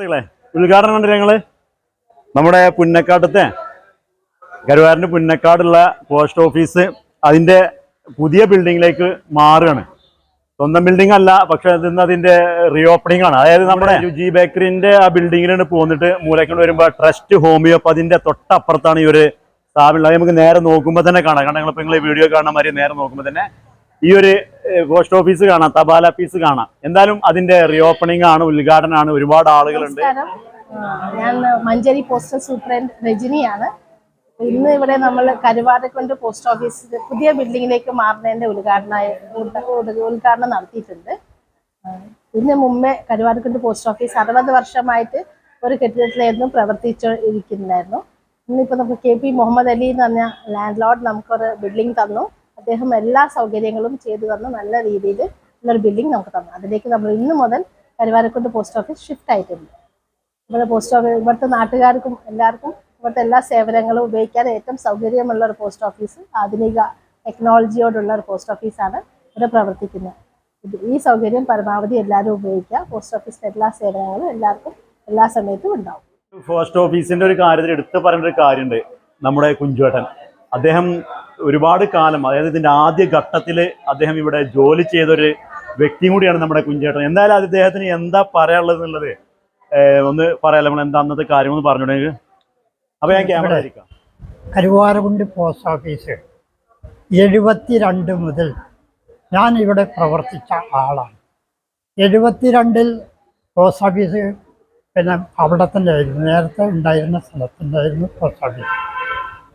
സുഹൃത്തുക്കളെ ഉദ്ഘാടനം കണ്ടില്ല ഞങ്ങൾ നമ്മുടെ പുന്നക്കാട്ടത്തെ കരുവാരന്റെ പുന്നക്കാടുള്ള പോസ്റ്റ് ഓഫീസ് അതിന്റെ പുതിയ ബിൽഡിങ്ങിലേക്ക് മാറുകയാണ്. സ്വന്തം ബിൽഡിംഗ് അല്ല പക്ഷെ അതിന്ന് അതിന്റെ റീഓപ്പണിംഗ് ആണ്. അതായത് നമ്മുടെ ജി ബേക്കറിന്റെ ആ ബിൽഡിങ്ങിലാണ് പോന്നിട്ട് മൂലക്കൊണ്ട് വരുമ്പോൾ ട്രസ്റ്റ് ഹോമിയോപ്പതിന്റെ തൊട്ടപ്പുറത്താണ് ഈ ഒരു സ്ഥാപനം നമുക്ക് നേരെ നോക്കുമ്പോൾ തന്നെ കാണാം. കാരണം നിങ്ങളിപ്പോൾ നിങ്ങൾ വീഡിയോ കാണാൻ മാതിരി നേരെ നോക്കുമ്പോൾ തന്നെ ഈ ഒരു പോസ്റ്റ് ഓഫീസ് കാണാം തപാൽ ഓഫീസ് കാണാം. എന്തായാലും അതിന്റെ റീഓപ്പണിംഗ് ആണ് ഉദ്ഘാടനം ആണ് ഒരുപാട് ആളുകളുണ്ട്. ഞാൻ മഞ്ചേരി പോസ്റ്റൽ സൂപ്രണ്ട് രജനിയാണ്. ഇന്ന് ഇവിടെ നമ്മൾ കരുവാരക്കൊണ്ട് പോസ്റ്റ് ഓഫീസ് പുതിയ ബിൽഡിങ്ങിലേക്ക് മാറുന്നതിന്റെ ഉദ്ഘാടന ഉദ്ഘ- ഉദ്ഘ- ഉദ്ഘാടനം നടത്തിയിട്ടുണ്ട്. ഇതിന് മുമ്പേ കരുവാരക്കൊണ്ട് പോസ്റ്റ് ഓഫീസ് അറുപത് വർഷമായിട്ട് ഒരു കെട്ടിടത്തിലായിരുന്നു പ്രവർത്തിച്ചു ഇരിക്കുന്നുണ്ടായിരുന്നു ഇന്നിപ്പോൾ നമുക്ക് കെ പി മുഹമ്മദ് അലി എന്ന് പറഞ്ഞ ലാൻഡ് ലോർഡ് നമുക്കൊരു ബിൽഡിംഗ് തന്നു. അദ്ദേഹം എല്ലാ സൗകര്യങ്ങളും ചെയ്തു തന്ന നല്ല രീതിയിൽ ഉള്ളൊരു ബിൽഡിംഗ് നമുക്ക് തന്നു. അതിലേക്ക് നമ്മൾ ഇന്ന് മുതൽ കരുവാരക്കുണ്ട് പോസ്റ്റ് ഓഫീസ് ഷിഫ്റ്റ് ആയിട്ടുണ്ട്. ഇവിടെ പോസ്റ്റ് ഓഫീസ് ഇവിടുത്തെ നാട്ടുകാർക്കും എല്ലാവർക്കും ഇവിടുത്തെ എല്ലാ സേവനങ്ങളും ഉപയോഗിക്കാൻ ഏറ്റവും സൗകര്യമുള്ള ഒരു പോസ്റ്റ് ഓഫീസ് ആധുനിക ടെക്നോളജിയോടുള്ള ഒരു പോസ്റ്റ് ഓഫീസാണ് ഇവിടെ പ്രവർത്തിക്കുന്നത്. ഈ സൗകര്യം പരമാവധി എല്ലാവരും ഉപയോഗിക്കുക. പോസ്റ്റ് ഓഫീസിലെ എല്ലാ സേവനങ്ങളും എല്ലാവർക്കും എല്ലാ സമയത്തും ഉണ്ടാവും. പോസ്റ്റ് ഓഫീസിന്റെ ഒരു കാര്യത്തിൽ എടുത്തു ഒരു കാര്യമുണ്ട്. നമ്മുടെ കുഞ്ചുവേട്ടൻ. അദ്ദേഹം ഒരുപാട് കാലം അതായത് ഇതിന്റെ ആദ്യ ഘട്ടത്തിൽ അദ്ദേഹം ഇവിടെ ജോലി ചെയ്തൊരു വ്യക്തി കൂടിയാണ് നമ്മുടെ കുഞ്ചേട്ടൻ. എന്തായാലും അത് ഇദ്ദേഹത്തിന് എന്താ പറയാനുള്ളത് എന്നുള്ളത് ഒന്ന് പറയാലോ? നമ്മൾ എന്താ അന്നത്തെ കാര്യം ഒന്ന് പറഞ്ഞോണ്ടെങ്കിൽ അപ്പൊ ഞാൻ ക്യാമറ ആയിരിക്കാം. കരുവാരകുണ്ട് പോസ്റ്റ് ഓഫീസ് എഴുപത്തിരണ്ട് മുതൽ ഞാൻ ഇവിടെ പ്രവർത്തിച്ച ആളാണ്. എഴുപത്തിരണ്ടിൽ പോസ്റ്റ് ഓഫീസ് പിന്നെ അവിടെ തന്നെ ആയിരുന്നു. നേരത്തെ ഉണ്ടായിരുന്ന സ്ഥലത്തുണ്ടായിരുന്നു പോസ്റ്റ് ഓഫീസ്.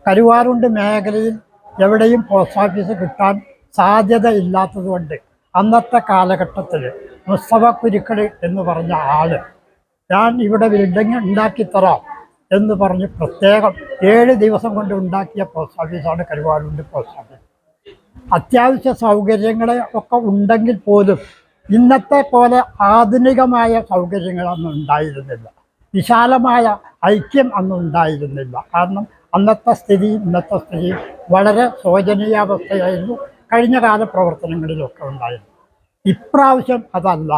കരുവാറുണ്ട് മേഖലയിൽ എവിടെയും പോസ്റ്റ് ഓഫീസ് കിട്ടാൻ സാധ്യത ഇല്ലാത്തതുകൊണ്ട് അന്നത്തെ കാലഘട്ടത്തിൽ മുസ്തഫ കുരുക്കൾ എന്ന് പറഞ്ഞ ആൾ ഞാൻ ഇവിടെ ബിൽഡിംഗ് ഉണ്ടാക്കിത്തരാം എന്ന് പറഞ്ഞ് പ്രത്യേകം ഏഴ് ദിവസം കൊണ്ട് ഉണ്ടാക്കിയ പോസ്റ്റ് ഓഫീസാണ് കരുവാറുണ്ട് പോസ്റ്റ് ഓഫീസ് അത്യാവശ്യ സൗകര്യങ്ങളെ ഒക്കെ ഉണ്ടെങ്കിൽ പോലും ഇന്നത്തെ പോലെ ആധുനികമായ സൗകര്യങ്ങളൊന്നും ഉണ്ടായിരുന്നില്ല. വിശാലമായ ഐക്യം അന്ന് ഉണ്ടായിരുന്നില്ല. കാരണം അന്നത്തെ സ്ഥിതി ഇന്നത്തെ സ്ഥിതി വളരെ ശോചനീയാവസ്ഥയായിരുന്നു. കഴിഞ്ഞ കാല പ്രവർത്തനങ്ങളിലൊക്കെ ഉണ്ടായിരുന്നു. ഇപ്രാവശ്യം അതല്ല.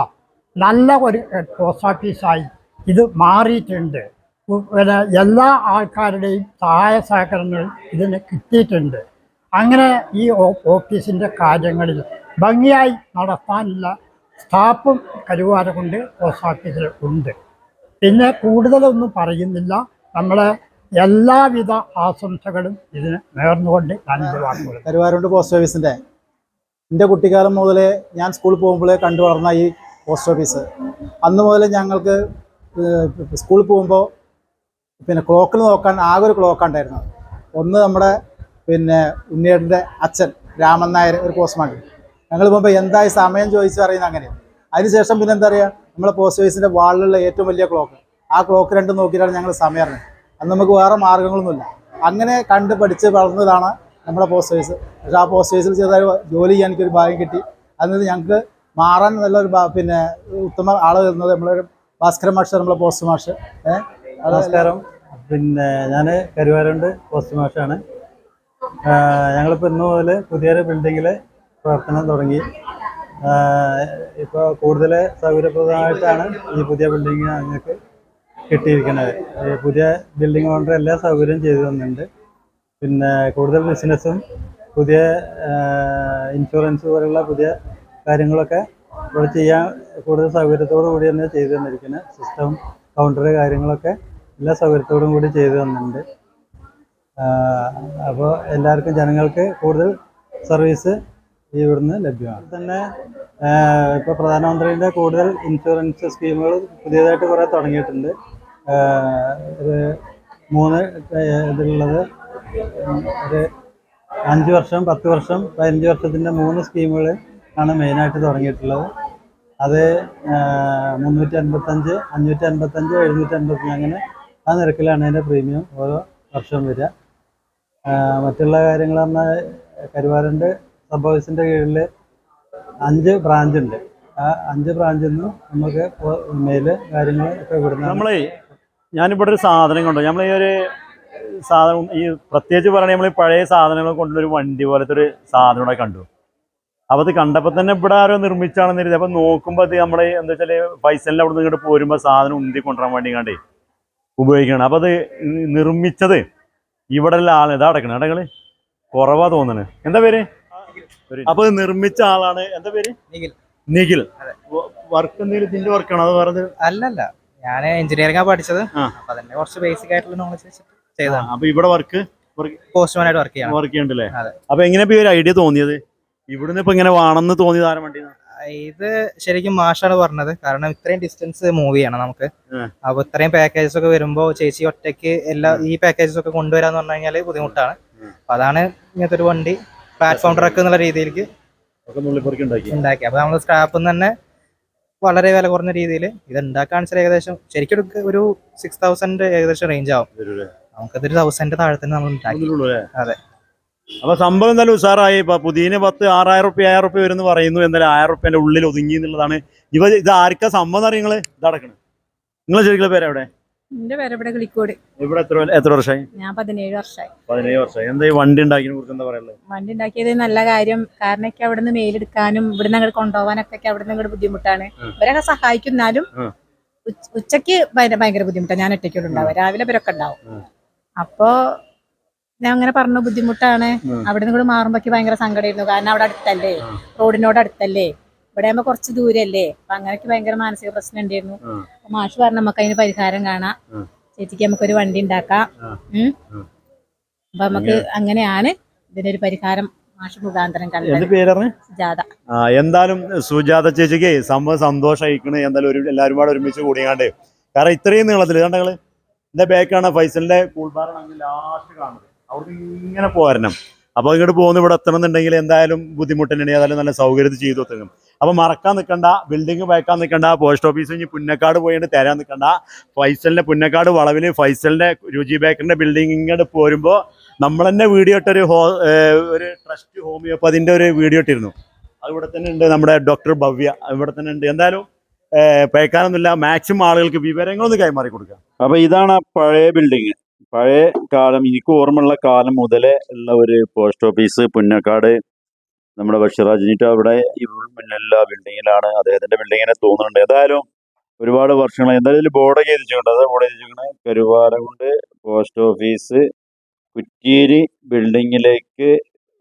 നല്ല ഒരു പോസ്റ്റ് ഓഫീസായി ഇത് മാറിയിട്ടുണ്ട്. പിന്നെ എല്ലാ ആൾക്കാരുടെയും സഹായ സഹകരണങ്ങൾ ഇതിന് കിട്ടിയിട്ടുണ്ട്. അങ്ങനെ ഈ ഓഫീസിന്റെ കാര്യങ്ങളിൽ ഭംഗിയായി നടത്താനുള്ള സ്റ്റാഫും കരുവാര കൊണ്ട് പോസ്റ്റ് ഓഫീസിൽ ഉണ്ട്. പിന്നെ കൂടുതലൊന്നും പറയുന്നില്ല. നമ്മളെ എല്ലാവിധ ആശംസകളും ഇതിന് നേർന്നുകൊണ്ട് കരുവാരുണ്ട് പോസ്റ്റ് ഓഫീസിന്റെ. എന്റെ കുട്ടിക്കാലം മുതലേ ഞാൻ സ്കൂളിൽ പോകുമ്പോഴേ കണ്ടു വളർന്ന ഈ പോസ്റ്റ് ഓഫീസ്. അന്ന് മുതൽ ഞങ്ങൾക്ക് സ്കൂളിൽ പോകുമ്പോൾ പിന്നെ ക്ലോക്കിൽ നോക്കാൻ ആകെ ഒരു ക്ലോക്ക് ഒന്ന് നമ്മുടെ പിന്നെ ഉണ്ണിയേട്ടന്റെ അച്ഛൻ രാമൻ നായർ ഒരു പോസ്റ്റ്മാൻ. ഞങ്ങൾ പോകുമ്പോൾ എന്തായി സമയം ചോദിച്ചു പറയുന്നത് അങ്ങനെ. അതിനുശേഷം പിന്നെ എന്താ പറയുക നമ്മളെ പോസ്റ്റ് ഓഫീസിന്റെ വാളിലുള്ള ഏറ്റവും വലിയ ക്ലോക്ക്. ആ ക്ലോക്ക് രണ്ടും നോക്കിയിട്ടാണ് ഞങ്ങൾ സമയം അറിഞ്ഞത് അന്ന് നമുക്ക് വേറെ മാർഗങ്ങളൊന്നുമില്ല. അങ്ങനെ കണ്ട് പഠിച്ച് വളർന്നതാണ് നമ്മുടെ പോസ്റ്റ് ഓഫീസ് പക്ഷേ ആ പോസ്റ്റ് ഓഫീസിൽ ചെറുതായി ജോലി ചെയ്യാൻ എനിക്കൊരു ഭാഗ്യം കിട്ടി. അതിന് ഞങ്ങൾക്ക് മാറാൻ നല്ലൊരു പിന്നെ ഉത്തമ ആൾ തരുന്നത് നമ്മളൊരു ഭാസ്കര മാഷ് നമ്മളെ പോസ്റ്റ് മാഷ്. നമസ്കാരം. പിന്നെ ഞാൻ കരുവാരുണ്ട് പോസ്റ്റ് മാഷാണ്. ഞങ്ങളിപ്പോൾ ഇന്ന് മുതൽ പുതിയൊരു ബിൽഡിങ്ങിൽ പ്രവർത്തനം തുടങ്ങി. ഇപ്പോൾ കൂടുതൽ സൗകര്യപ്രദമായിട്ടാണ് ഈ പുതിയ ബിൽഡിങ് ഞങ്ങൾക്ക് കിട്ടിയിരിക്കുന്നത്. പുതിയ ബിൽഡിംഗ് ഓണർ എല്ലാ സൗകര്യവും ചെയ്തു തന്നിട്ടുണ്ട്. പിന്നെ കൂടുതൽ ബിസിനസ്സും പുതിയ ഇൻഷുറൻസ് പോലുള്ള പുതിയ കാര്യങ്ങളൊക്കെ ഇവിടെ ചെയ്യാൻ കൂടുതൽ സൗകര്യത്തോടു കൂടി തന്നെ ചെയ്തു തന്നിരിക്കുന്നത് സിസ്റ്റം കൗണ്ടർ കാര്യങ്ങളൊക്കെ എല്ലാ സൗകര്യത്തോടും കൂടി ചെയ്തു തന്നിട്ടുണ്ട്. അപ്പോൾ എല്ലാവർക്കും ജനങ്ങൾക്ക് കൂടുതൽ സർവീസ് ഇവിടുന്ന് ലഭ്യമാണ്. തന്നെ ഇപ്പോൾ പ്രധാനമന്ത്രിയുടെ കൂടുതൽ ഇൻഷുറൻസ് സ്കീമുകൾ പുതിയതായിട്ട് കുറേ തുടങ്ങിയിട്ടുണ്ട്. ഒരു മൂന്ന് ഇതിലുള്ളത് ഒരു അഞ്ച് വർഷം പത്ത് വർഷം പതിനഞ്ച് വർഷത്തിന്റെ മൂന്ന് സ്കീമുകൾ ആണ് മെയിനായിട്ട് തുടങ്ങിയിട്ടുള്ളത്. അത് മുന്നൂറ്റി അൻപത്തഞ്ച് അഞ്ഞൂറ്റി അൻപത്തഞ്ച് എഴുന്നൂറ്റി അൻപത്തഞ്ച് അങ്ങനെ ആ നിരക്കിലാണ് അതിന്റെ പ്രീമിയം ഓരോ വർഷവും വരിക. മറ്റുള്ള കാര്യങ്ങൾ പറഞ്ഞാൽ കരുവാരുണ്ട് സബ് ഓഫീസിന്റെ കീഴിൽ അഞ്ച് ബ്രാഞ്ച് ഉണ്ട് ആ അഞ്ച് ബ്രാഞ്ചിൽ നിന്നും നമുക്ക് മെയിൽ കാര്യങ്ങൾ ഒക്കെ ഇവിടുന്ന് നമ്മളെ ഞാനിവിടെ ഒരു സാധനം കൊണ്ടു നമ്മൾ ഈ ഒരു സാധനം ഈ പ്രത്യേകിച്ച് പറയണേ നമ്മൾ പഴയ സാധനങ്ങൾ കൊണ്ടൊരു വണ്ടി പോലത്തെ ഒരു സാധനം ഇവിടെ കണ്ടു. അപ്പൊ അത് കണ്ടപ്പോൾ തന്നെ ഇവിടെ ആരോ നിർമ്മിച്ചാണെന്ന് കരുതി. അപ്പൊ നോക്കുമ്പോ അത് നമ്മൾ എന്താ വെച്ചാൽ പൈസലിന്റെ അവിടെ നിന്ന് ഇങ്ങോട്ട് പോരുമ്പോ സാധനം ഉന്തി കൊണ്ടുവരാൻ വേണ്ടി കണ്ടേ ഉപയോഗിക്കണം. അപ്പോൾ അത് നിർമ്മിച്ചത് ഇവിടെ ഉള്ള ആളാണ് ഇതാ അടക്കണ അടങ്ങൾ കുറവാ തോന്നണ്. എന്താ പേര്? അപ്പൊ നിർമ്മിച്ച ആളാണ്. എന്താ പേര്? നിഖിൽ. നിഖിൽ. വർക്ക് എന്തെങ്കിലും ഇതിന്റെ വർക്കാണോ അത് വേറെ അല്ലല്ല. ഞാൻ എഞ്ചിനീയറിംഗ് പഠിച്ചത്. അപ്പൊ തന്നെ കുറച്ച് ബേസിക് ആയിട്ടുള്ള നോളജ് വെച്ചിട്ട് ചെയ്തതാണ്. അപ്പൊ ഇവിടെ വർക്ക് പോസ്റ്റ്മാൻ ആയിട്ട് വർക്ക് ചെയ്യാം വർക്ക് ചെയ്യണ്ടല്ലേ. അപ്പൊ എങ്ങനെ ഇപ്പൊ ഒരു ഐഡിയ തോന്നിയത്? ഇവിടുന്ന് ഇപ്പൊ ഇങ്ങനെ വേണമെന്ന് തോന്നിയത് ആരും വണ്ടി ഇത് ശരിക്കും മാഷാണ് പറഞ്ഞത്. കാരണം ഇത്രയും ഡിസ്റ്റൻസ് മൂവ് ചെയ്യണം നമുക്ക്. അപ്പൊ ഇത്രയും പാക്കേജസ് ഒക്കെ വരുമ്പോ ചേച്ചി ഒറ്റയ്ക്ക് എല്ലാ ഈ പാക്കേജസ് ഒക്കെ കൊണ്ടുവരാന്ന് പറഞ്ഞു കഴിഞ്ഞാൽ ബുദ്ധിമുട്ടാണ്. അപ്പൊ അതാണ് ഇങ്ങനത്തെ ഒരു വണ്ടി. പ്ലാറ്റ്ഫോം ട്രക്ക് എന്നുള്ള രീതിയിലേക്ക് ഉണ്ടാക്കി. അപ്പൊ നമ്മൾ സ്ക്രാപ്പിൽ തന്നെ വളരെ വില കുറഞ്ഞ രീതിയിൽ ഇത് ഉണ്ടാക്കാൻ വെച്ചാൽ ഏകദേശം ശരിക്കും ഒരു- സിക്സ് തൗസൻഡ് ഏകദേശം റേഞ്ച് ആവും. നമുക്കതൊരു തൗസൻഡ് താഴെ തന്നെ നമ്മൾ ഉണ്ടാക്കി. അതെ. അപ്പൊ സംഭവം എന്തായാലും ഉഷാറായി. ഇപ്പൊ പുതിയ പത്ത് ആറായിരം റുപ്യ ആയിരം റുപ്യ വരുന്നു പറയുന്നു. എന്തായാലും ആയിരം റുപ്യന്റെ ഉള്ളിൽ ഒതുങ്ങി എന്നുള്ളതാണ്. ഇവ ഇത് ആർക്കാ സംഭവം എന്ന് നിങ്ങൾ? ഇതടക്കണം. നിങ്ങൾ ശരിക്കുള്ള പേര് എവിടെ? എന്റെ പേര് ഇവിടെ കിളിക്കോട്? ഇവിടെ എത്ര എത്ര വർഷമായി ഞാൻ പതിനേഴ് വർഷമായി പതിനേഴ് വർഷമായി എന്താ ഈ വണ്ടി ഉണ്ടാക്കിയതിനെ കുറിച്ച് എന്താ പറയുള്ളത് വണ്ടി ഉണ്ടാക്കിയത് നല്ല കാര്യം. കാരണം ഒക്കെ അവിടെ നിന്ന് മേലെടുക്കാനും ഇവിടെ അങ്ങോട്ട് കൊണ്ടുപോകാനൊക്കെ അവിടെ നിന്ന് ഇങ്ങോട്ട് ബുദ്ധിമുട്ടാണ്. ഇവരൊക്കെ സഹായിക്കുന്നാലും ഉച്ചയ്ക്ക് ഭയങ്കര ബുദ്ധിമുട്ടാണ് ഞാൻ ഒറ്റയ്ക്കുള്ള ഉണ്ടാവും രാവിലെ ഇവരൊക്കെ ഉണ്ടാവും. അപ്പോ ഞാൻ അങ്ങനെ പറഞ്ഞു ബുദ്ധിമുട്ടാണ്. അവിടെ നിന്ന് കൂടെ മാറുമ്പോഴേക്ക് ഭയങ്കര സങ്കടമായിരുന്നു. കാരണം അവിടെ അടുത്തല്ലേ? റോഡിനോട് അടുത്തല്ലേ? ഇവിടെ ആകുമ്പോ കുറച്ച് ദൂരല്ലേ? അപ്പൊ അങ്ങനെയൊക്കെ ഭയങ്കര മാനസിക പ്രശ്നം ഉണ്ടായിരുന്നു. അപ്പൊ മാഷ് പറഞ്ഞു നമുക്ക് അതിന് പരിഹാരം കാണാം. ചേച്ചിക്ക് നമുക്കൊരു വണ്ടി ഉണ്ടാക്കാം. ഉം. അപ്പൊ നമുക്ക് അങ്ങനെയാണ് ഇതിനൊരു പരിഹാരം മാഷ് മുഖാന്തരം കണ്ടത്. എന്തായാലും സുജാത ചേച്ചിക്ക് സംഭവം സന്തോഷമായിക്കണ് എന്തായാലും ഒരു എല്ലാവരും കൂടെ ഒരുമിച്ച് കൂടിയാണ്ട് കാരണം ഇത്രയും നീളത്തിൽ കണ്ടങ്ങൾ എന്റെ ബാക്കാണ് ഫൈസലിന്റെ കൂൾബാറാണ് ലാസ്റ്റ് കാണുന്നത്. അവിടെ ഇങ്ങനെ പോരണം. അപ്പൊ ഇങ്ങോട്ട് പോകുന്ന ഇവിടെ എത്തണം എന്നുണ്ടെങ്കിൽ എന്തായാലും ബുദ്ധിമുട്ട് തന്നെയാണ് ഏതായാലും നല്ല സൗകര്യത്തിൽ ചെയ്തു എത്തും അപ്പൊ മറക്കാൻ നിൽക്കണ്ട ബിൽഡിംഗ് വയ്ക്കാൻ നിൽക്കണ്ട പോസ്റ്റ് ഓഫീസ് കഴിഞ്ഞ് പുന്നക്കാട് പോയിട്ട് തരാൻ നിൽക്കണ്ട ഫൈസലിന്റെ പുന്നക്കാട് വളവിൽ ഫൈസലിന്റെ രുചി ബേക്കറിന്റെ ബിൽഡിംഗ് ഇങ്ങോട്ട് പോരുമ്പോൾ നമ്മൾ തന്നെ വീഡിയോ ഇട്ടൊരു ഹോ ഒരു ട്രസ്റ്റ് ഹോമിയോപ്പതിന്റെ ഒരു വീഡിയോ ഇട്ടിരുന്നു. അത് ഇവിടെ തന്നെ ഉണ്ട് നമ്മുടെ ഡോക്ടർ ഭവ്യ. ഇവിടെ തന്നെ ഉണ്ട് എന്തായാലും പേക്കാനൊന്നുമില്ല. മാക്സിമം ആളുകൾക്ക് വിവരങ്ങളൊന്ന് കൈമാറി കൊടുക്കാം. അപ്പൊ ഇതാണ് പഴയ ബിൽഡിങ് പഴയ കാലം എനിക്ക് ഓർമ്മയുള്ള കാലം മുതലേ ഉള്ള ഒരു പോസ്റ്റ് ഓഫീസ് പുന്നക്കാട്. നമ്മുടെ ബഷീറാജിനിട്ട് അവിടെ ഈ മുന്നിലുള്ള ബിൽഡിങ്ങിലാണ് അദ്ദേഹത്തിന്റെ ബിൽഡിങ്ങിനെ തോന്നുന്നുണ്ട്. ഏതായാലും ഒരുപാട് വർഷങ്ങൾ എന്തായാലും ബോർഡ് എഴുതിച്ചിട്ടുണ്ട് അത് ബോർഡ് ചെയ്തിട്ടുണ്ട് കരുവാരകുണ്ട് പോസ്റ്റ് ഓഫീസ് കുറ്റീരി ബിൽഡിങ്ങിലേക്ക്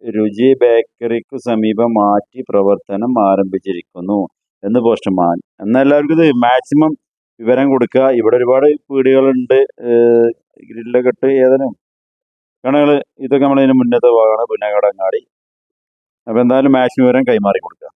രുചി ബേക്കറിക്ക് സമീപം മാറ്റി പ്രവർത്തനം ആരംഭിച്ചിരിക്കുന്നു എന്ന് പോസ്റ്റ്മാൻ എന്നാൽ എല്ലാവർക്കും ഇത് മാക്സിമം വിവരം കൊടുക്കുക. ഇവിടെ ഒരുപാട് വീടുകളുണ്ട് ഗ്രില്ലൊക്കെ ഏതാനും കണകൾ ഇതൊക്കെ നമ്മളതിന് മുന്നത്തെ ഭാഗമാണ്. പുന്നകടങ്ങാടി. അപ്പോൾ എന്തായാലും മാക്സിമം വിവരം കൈമാറി കൊടുക്കുക